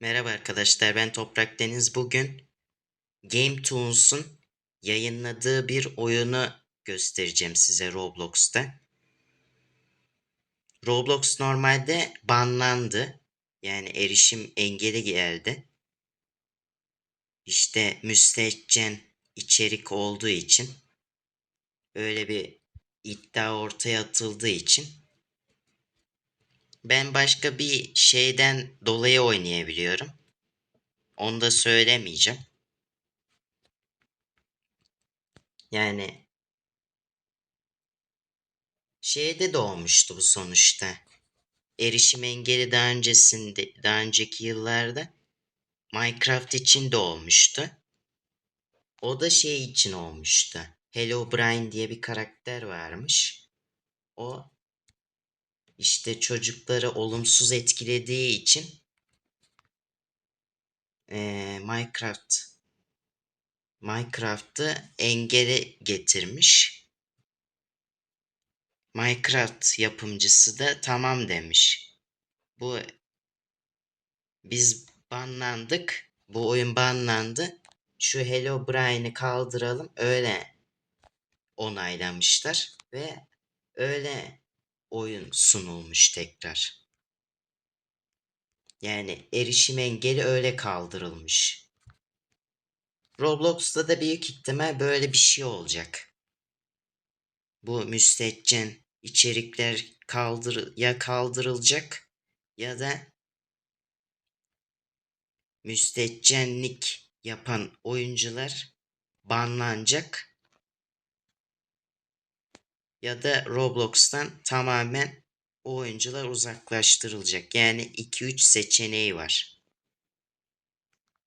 Merhaba arkadaşlar ben Toprak Deniz. Bugün Game Toons'un yayınladığı bir oyunu göstereceğim size Roblox'ta. Roblox normalde banlandı. Yani erişim engeli geldi. İşte müstehcen içerik olduğu için öyle bir iddia ortaya atıldığı için ben başka bir şeyden dolayı oynayabiliyorum. Onu da söylemeyeceğim. Yani şeyde de olmuştu bu sonuçta. Erişim engeli daha öncesinde, daha önceki yıllarda Minecraft için de olmuştu. O da şey için olmuştu. Hello Brian diye bir karakter varmış. O işte çocukları olumsuz etkilediği için ee, Minecraft Minecraft'ı engele getirmiş. Minecraft yapımcısı da tamam demiş. Bu biz banlandık. Bu oyun banlandı. Şu Hello Brian'ı kaldıralım. Öyle onaylamışlar ve öyle oyun sunulmuş tekrar. Yani erişim engeli öyle kaldırılmış. Roblox'ta da büyük ihtimal böyle bir şey olacak. Bu müstehcen içerikler kaldır ya kaldırılacak ya da müstehcenlik yapan oyuncular banlanacak ya da Roblox'tan tamamen o oyuncular uzaklaştırılacak. Yani 2-3 seçeneği var.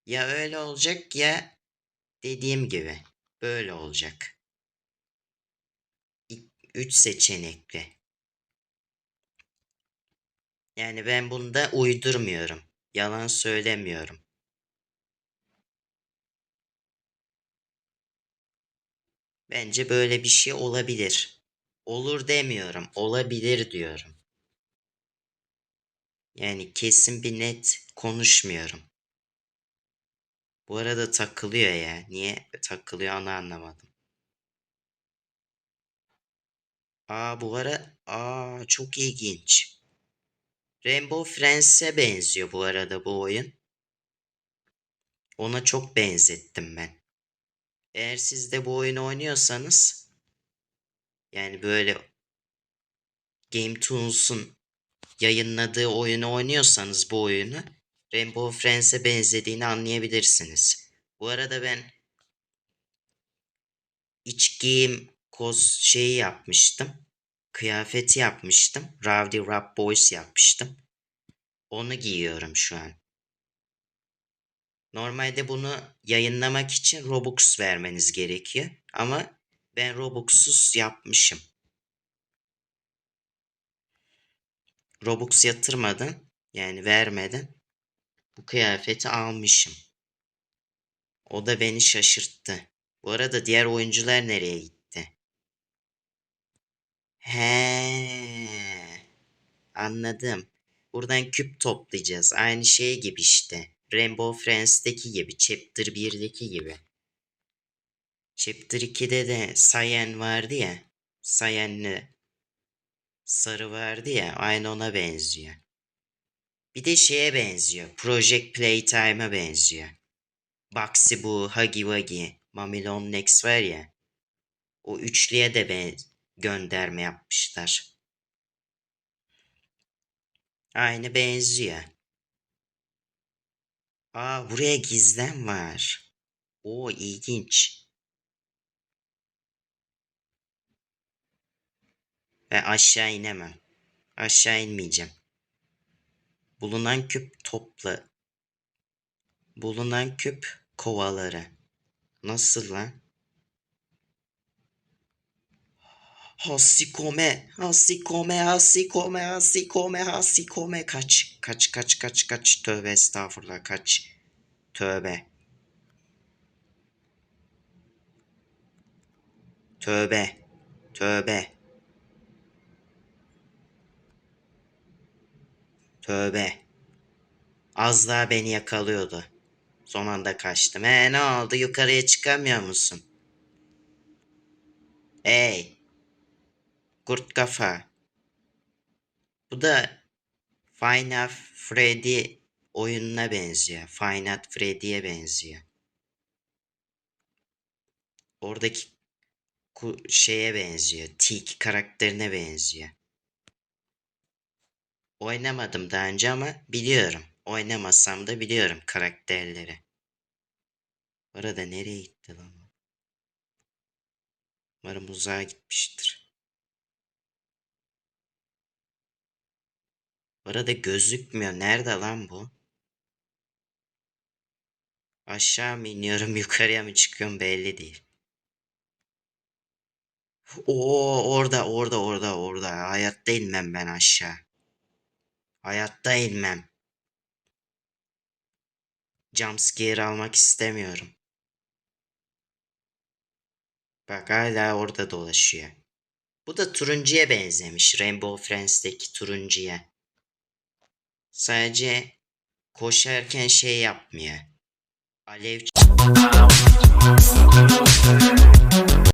Ya öyle olacak ya dediğim gibi böyle olacak. 3 seçenekli. Yani ben bunda uydurmuyorum. Yalan söylemiyorum. Bence böyle bir şey olabilir. Olur demiyorum, olabilir diyorum. Yani kesin bir net konuşmuyorum. Bu arada takılıyor ya. Niye takılıyor onu anlamadım. Aa bu ara aa çok ilginç. Rainbow Friends'e benziyor bu arada bu oyun. Ona çok benzettim ben. Eğer siz de bu oyunu oynuyorsanız yani böyle Game Toons'un yayınladığı oyunu oynuyorsanız bu oyunu Rainbow Friends'e benzediğini anlayabilirsiniz. Bu arada ben iç giyim kos şeyi yapmıştım. Kıyafeti yapmıştım. Rowdy Rap Boys yapmıştım. Onu giyiyorum şu an. Normalde bunu yayınlamak için Robux vermeniz gerekiyor. Ama ben Robux'suz yapmışım. Robux yatırmadan yani vermeden bu kıyafeti almışım. O da beni şaşırttı. Bu arada diğer oyuncular nereye gitti? He, anladım. Buradan küp toplayacağız. Aynı şey gibi işte. Rainbow Friends'teki gibi. Chapter 1'deki gibi. Chapter 2'de de Sayen vardı ya. Sayen'li sarı vardı ya. Aynı ona benziyor. Bir de şeye benziyor. Project Playtime'a benziyor. Baxi bu, Huggy Wuggy, Mamilon Next var ya. O üçlüye de ben gönderme yapmışlar. Aynı benziyor. Aa buraya gizlen var. O ilginç. Ben aşağı inemem. Aşağı inmeyeceğim. Bulunan küp topla. Bulunan küp kovaları. Nasıl lan? Hasikome, hasikome, hasikome, hasikome, hasikome. Kaç, kaç, kaç, kaç, kaç. Tövbe estağfurullah kaç. Tövbe. Tövbe. Tövbe. Tövbe. Az daha beni yakalıyordu. Son anda kaçtım. He ne oldu yukarıya çıkamıyor musun? Hey. Kurt kafa. Bu da Final Freddy oyununa benziyor. Final Freddy'ye benziyor. Oradaki şeye benziyor. Tik karakterine benziyor. Oynamadım daha önce ama biliyorum. Oynamasam da biliyorum karakterleri. Bu arada nereye gitti lan? Umarım uzağa gitmiştir. Bu arada gözükmüyor. Nerede lan bu? Aşağı mı iniyorum yukarıya mı çıkıyorum belli değil. Oo orada orada orada orada. Hayatta inmem ben aşağı. Hayatta inmem. Jumpscare almak istemiyorum. Bak hala orada dolaşıyor. Bu da turuncuya benzemiş. Rainbow Friends'teki turuncuya. Sadece koşarken şey yapmıyor. Alev